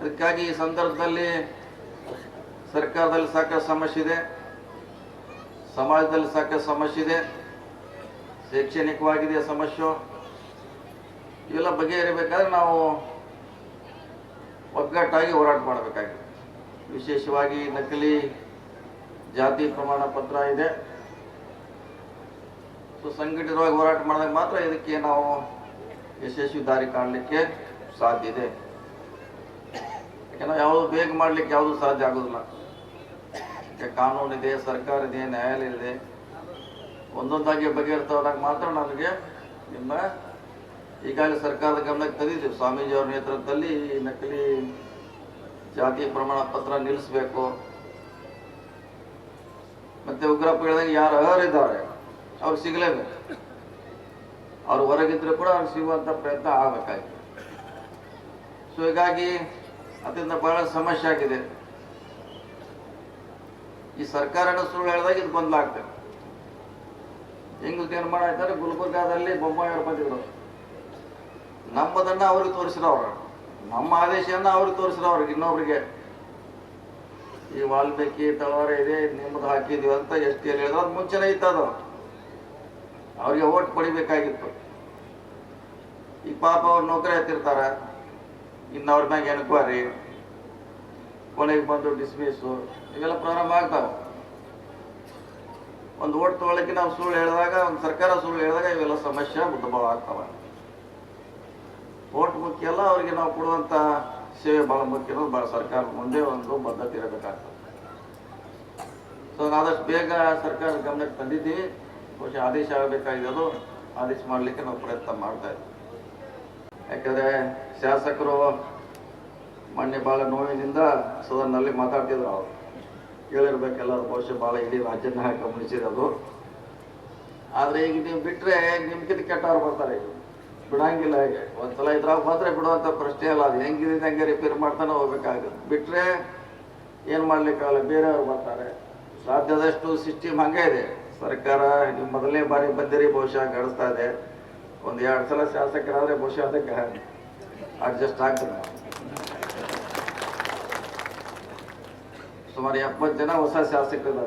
ಅದಕ್ಕಾಗಿ ಈ ಸಂದರ್ಭದಲ್ಲಿ ಸರ್ಕಾರದಲ್ಲಿ ಸಾಕಷ್ಟು ಸಮಸ್ಯೆ ಇದೆ. ಸಮಾಜದಲ್ಲಿ ಸಾಕಷ್ಟು ಸಮಸ್ಯೆ ಇದೆ. ಶೈಕ್ಷಣಿಕವಾಗಿದೆ ಸಮಸ್ಯೆ. ಇವೆಲ್ಲ ಬಗೆಹರಿಬೇಕಾದ್ರೆ ನಾವು ಒಗ್ಗಟ್ಟಾಗಿ ಹೋರಾಟ ಮಾಡಬೇಕಾಗಿದೆ. ವಿಶೇಷವಾಗಿ ನಕಲಿ ಜಾತಿ ಪ್ರಮಾಣ ಪತ್ರ ಇದೆ. ಸೊ, ಸಂಘಟಿತವಾಗಿ ಹೋರಾಟ ಮಾಡಿದಾಗ ಮಾತ್ರ ಇದಕ್ಕೆ ನಾವು ಯಶಸ್ವಿ ದಾರಿ ಕಾಣಲಿಕ್ಕೆ ಸಾಧ್ಯ ಇದೆ. ಬೇಗ ಮಾಡಲಿಕ್ಕೆ ಯಾವುದು ಸಾಧ್ಯ ಆಗೋದಿಲ್ಲ. ಕಾನೂನಿದೆ ಸರ್ಕಾರ ಇದೆ ನ್ಯಾಯಾಲಯ ಇದೆ ಒಂದೊಂದಾಗಿ ಬಗೆಹರ್ತಾ ಹೋದಾಗ ಮಾತ್ರ ನನಗೆ ನಿಮ್ಮ ಈಗಾಗಲೇ ಸರ್ಕಾರದ ಗಮನಕ್ಕೆ ತಂದಿದ್ದೀವಿ. ಸ್ವಾಮೀಜಿ ಅವರ ನೇತೃತ್ವದಲ್ಲಿ ನಕಲಿ ಜಾತಿ ಪ್ರಮಾಣ ಪತ್ರ ನಿಲ್ಲಿಸಬೇಕು. ಮತ್ತೆ ಉಗ್ರಪ್ಪ ಹೇಳಿದಾಗ ಯಾರು ಅರ್ಹರಿದ್ದಾರೆ? ಅವ್ರು ಸಿಗಲೇಬೇಕು. ಅವ್ರು ಹೊರಗಿದ್ರೆ ಕೂಡ ಅವ್ರು ಸಿಗುವಂತ ಪ್ರಯತ್ನ ಆಗಬೇಕಾಗಿತ್ತು ಸೊ ಹೀಗಾಗಿ ಅದರಿಂದ ಬಹಳ ಸಮಸ್ಯೆ ಆಗಿದೆ. ಈ ಸರ್ಕಾರನ ಸುಳ್ಳು ಹೇಳಿದಾಗ ಇದು ಬಂದ್ಲಾಗ್ತದೆ ಹೆಂಗ್ ತೀರ್ಮಾನ ಆಯ್ತಾರೆ ಗುಲ್ಬರ್ಗಾದಲ್ಲಿ ಬೊಮ್ಮಾಯಿಯವ್ರು ಬಂದಿದ್ರು ನಮ್ಮದನ್ನ ಅವ್ರಿಗೆ ತೋರಿಸಿದವ್ರು ನಮ್ಮ ಆದೇಶವನ್ನ ಅವ್ರಿಗೆ ತೋರಿಸಿದವ್ರು ಇನ್ನೊಬ್ರಿಗೆ. ಈ ವಾಲ್ಮೀಕಿ ತಳವಾರ ಇದೆ, ನಿಮ್ಮದು ಹಾಕಿದೀವಿ ಅಂತ ಎಷ್ಟು ಹೇಳಿದ್ರು. ಅದು ಮುಂಚೆನೇ ಇತ್ತದು. ಅವ್ರಿಗೆ ಓಟ್ ಪಡಿಬೇಕಾಗಿತ್ತು. ಈ ಪಾಪ ಅವ್ರ ನೌಕರಿ ಹತ್ತಿರ್ತಾರ. ಇನ್ನು ಅವ್ರ ಮ್ಯಾಗ ಎನ್ಕ್ವೈರಿ ಕೊನೆಗೆ ಬಂದು ಡಿಸ್ಮಿಸು, ಇವೆಲ್ಲ ಪ್ರಾರಂಭ ಆಗ್ತಾವ. ಒಂದು ಓಟ್ ತೊಗೊಳಕ್ಕೆ ನಾವು ಸುಳ್ಳು ಹೇಳಿದಾಗ, ಒಂದು ಸರ್ಕಾರ ಸುಳ್ಳು ಹೇಳಿದಾಗ ಇವೆಲ್ಲ ಸಮಸ್ಯೆ ಉದ್ಭವ ಆಗ್ತಾವ. ಓಟ್ ಮುಖ್ಯ ಅಲ್ಲ, ಅವರಿಗೆ ನಾವು ಕೊಡುವಂತ ಸೇವೆ ಭಾಳ ಮುಖ್ಯ ಅನ್ನೋದು ಸರ್ಕಾರ ಮುಂದೆ ಒಂದು ಬದ್ಧತೆ ಇರಬೇಕಾಗ್ತದೆ. ಸೊ ಆದಷ್ಟು ಬೇಗ ಸರ್ಕಾರ ಗಮನಕ್ಕೆ ತಂದಿದ್ದೀವಿ ಬಹುಶಃ ಆದೇಶ ಆಗಬೇಕಾಗಿರೋದು ಆದೇಶ ಮಾಡಲಿಕ್ಕೆ ನಾವು ಪ್ರಯತ್ನ ಮಾಡ್ತಾ ಇದ್ದೀವಿ. ಯಾಕಂದರೆ ಶಾಸಕರು ಮೊನ್ನೆ ಭಾಳ ನೋವಿನಿಂದ ಸದನ್ನಲ್ಲಿ ಮಾತಾಡ್ತಿದ್ರು ಅವರು. ಕೇಳಿರ್ಬೇಕೆಲ್ಲರೂ ಬಹುಶಃ ಭಾಳ ಇಡೀ ರಾಜ್ಯನ ಗಮನಿಸಿರೋದು. ಆದರೆ ಈಗ ನೀವು ಬಿಟ್ಟರೆ ನಿಮ್ಗಿಂತ ಕೆಟ್ಟವ್ರು ಬರ್ತಾರೆ ಈಗ. ಬಿಡಂಗಿಲ್ಲ ಹೇಗೆ ಒಂದ್ಸಲ ಇದ್ರಾಗ ಬಂದರೆ ಬಿಡುವಂಥ ಪ್ರಶ್ನೆ ಅಲ್ಲ, ಅದು ಹೆಂಗಿದೆ ಹಂಗೆ ರಿಪೇರ್ ಮಾಡ್ತಾನೆ ಹೋಗ್ಬೇಕಾಗುತ್ತೆ. ಬಿಟ್ಟರೆ ಏನು ಮಾಡ್ಲಿಕ್ಕಾಗಲ್ಲ ಬೇರೆಯವ್ರು ಬರ್ತಾರೆ. ಸಾಧ್ಯದಷ್ಟು ಸಿಸ್ಟಮ್ ಹಂಗೆ ಇದೆ. ಸರ್ಕಾರ ನೀವು ಮೊದಲನೇ ಬಾರಿ ಬಂದಿರಿ, ಬಹುಶಃ ನಡೆಸ್ತಾ ಇದೆ. ಒಂದು ಎರಡು ಸಲ ಶಾಸಕರಾದರೆ ಬಹುಶಃ ಅದಕ್ಕೆ ಅಡ್ಜಸ್ಟ್ ಆಗ್ತದೆ. ಸುಮಾರು ಎಪ್ಪತ್ತು ಜನ ಹೊಸ ಶಾಸಕರು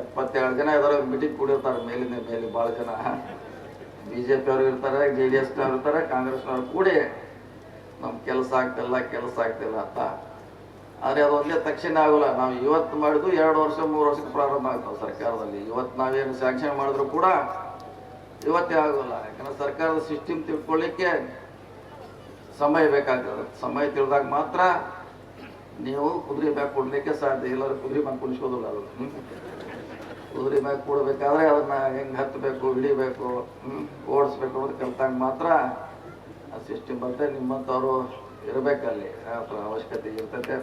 ಎಪ್ಪತ್ತೆರಡು ಜನ ಯಾವ್ದಾರ ಮೀಟಿಂಗ್ ಕೂಡಿರ್ತಾರೆ, ಮೇಲಿಂದ ಮೇಲೆ ಭಾಳ ಜನ. ಬಿ ಜೆ ಪಿಯವರು ಇರ್ತಾರೆ, ಜೆ ಡಿ ಎಸ್ನವ್ರು ಇರ್ತಾರೆ, ಕಾಂಗ್ರೆಸ್ನವ್ರು ಕೂಡಿ ನಮ್ಮ ಕೆಲಸ ಆಗ್ತಿಲ್ಲ ಕೆಲಸ ಆಗ್ತಿಲ್ಲ ಅಂತ. ಆದರೆ ಅದು ಒಂದೇ ತಕ್ಷಣ ಆಗೋಲ್ಲ. ನಾವು ಇವತ್ತು ಮಾಡಿದ್ದು ಎರಡು ವರ್ಷ, ಮೂರು ವರ್ಷಕ್ಕೆ ಪ್ರಾರಂಭ ಆಗ್ತಾವೆ ಸರ್ಕಾರದಲ್ಲಿ. ಇವತ್ತು ನಾವೇನು ಸ್ಯಾಂಕ್ಷನ್ ಮಾಡಿದ್ರು ಕೂಡ ಇವತ್ತೇ ಆಗೋಲ್ಲ, ಯಾಕಂದ್ರೆ ಸರ್ಕಾರದ ಸಿಸ್ಟಮ್ ತಿಳ್ಕೊಳ್ಳಿಕ್ಕೆ ಸಮಯ ಬೇಕಾಗ್ತದೆ. ಸಮಯ ತಿಳಿದಾಗ ಮಾತ್ರ ನೀವು ಕುದುರೆ ಮ್ಯಾಗ ಕೊಡ್ಲಿಕ್ಕೆ ಸಾಧ್ಯ ಇಲ್ಲ ಕುದುರೆ ಮ್ಯಾಗ ಕುಣಿಸ್ಕೋದಿಲ್ಲ ಅದು ಕುದುರೆ ಮ್ಯಾಗ ಕೂಡಬೇಕಾದ್ರೆ ಅದನ್ನ ಹೆಂಗೆ ಹತ್ತಬೇಕು ಇಳಿಬೇಕು ಓಡಿಸ್ಬೇಕು ಅನ್ನೋದು ಕಲ್ತಾಗ ಮಾತ್ರ ಆ ಸಿಸ್ಟಮ್ ಬರ್ತದೆ ನಿಮ್ಮಂಥವ್ರು ಇರಬೇಕಲ್ಲಿ ಅವಶ್ಯಕತೆ ಇರ್ತೈತೆ.